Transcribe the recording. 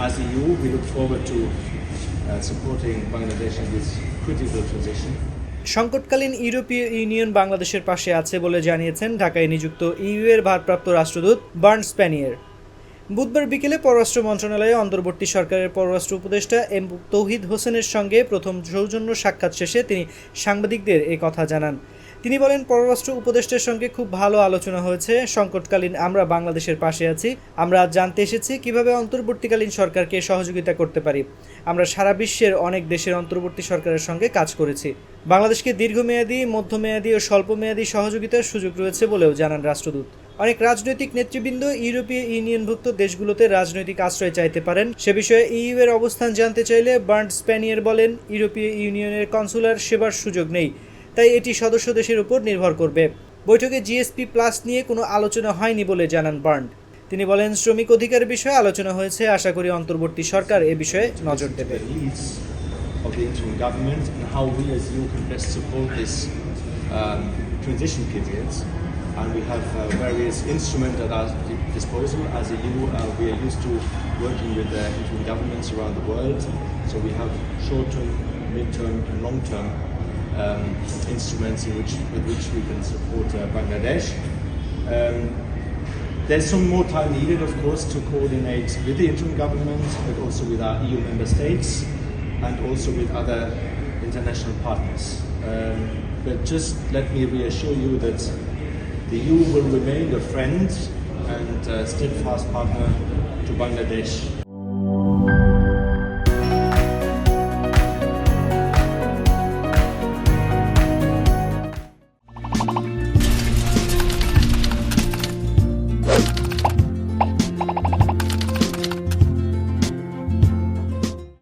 as EU, we look forward to uh, supporting Bangladesh in this critical transition. সংকটকালীন ইউরোপীয় union বাংলাদেশের পাশে আছে বলে জানিয়েছেন ঢাকায় নিযুক্ত ইউ এর ভারপ্রাপ্ত রাষ্ট্রদূত বার্ন স্প্যানিয়ার বুধবার বিকেলে পররাষ্ট্র মন্ত্রণালয়ে অন্তর্বর্তী সরকারের পররাষ্ট্র উপদেষ্টা এম তৌহিদ হোসেনের সঙ্গে প্রথম সৌজন্য সাক্ষাৎ শেষে তিনি সাংবাদিকদের এ কথা জানান তিনি বলেন, পররাষ্ট্র উপদেষ্টার সঙ্গে খুব ভালো আলোচনা হয়েছে। সংকটকালীন আমরা বাংলাদেশের পাশে আছি। আমরা জানতে এসেছি কীভাবে অন্তর্বর্তীকালীন সরকারকে সহযোগিতা করতে পারি। আমরা সারা বিশ্বের অনেক দেশের অন্তর্বর্তী সরকারের সঙ্গে কাজ করেছি। বাংলাদেশকে দীর্ঘমেয়াদী, মধ্যমেয়াদী ও স্বল্পমেয়াদী সহযোগিতার সুযোগ রয়েছে বলেও জানান রাষ্ট্রদূত। অনেক রাজনৈতিক নেতৃবৃন্দ ইউরোপীয় ইউনিয়নভুক্ত দেশগুলোতে রাজনৈতিক আশ্রয় চাইতে পারেন। সে বিষয়ে ইইউ এর অবস্থান জানতে চাইলে বার্ন্ড স্প্যানিয়ার বলেন, ইউরোপীয় ইউনিয়নের কনসুলার সেবার সুযোগ নেই। তাই এটি সদস্য দেশের উপর নির্ভর করবে বৈঠকে জিএসপি প্লাস নিয়ে কোনো আলোচনা হয়নি বলে জানান বার্ন্ড তিনি বলেন শ্রমিক অধিকার বিষয়ে আলোচনা হয়েছে আশা করি অন্তর্বর্তী সরকার এ বিষয়ে নজর দেবে of the interim government and how we as EU can best support this um, transition period. And we have uh, various instruments at our disposal. As EU, uh, we are used to working with uh, interim governments around the world. So we have short-term, mid-term, and long-term um, instruments in which, with which we can support uh, Bangladesh. Um, there's some more time needed, of course, to coordinate with the interim government, but also with our EU member states and also with other international partners. Um, but just let me reassure you that the EU will remain a friend and uh, steadfast partner to Bangladesh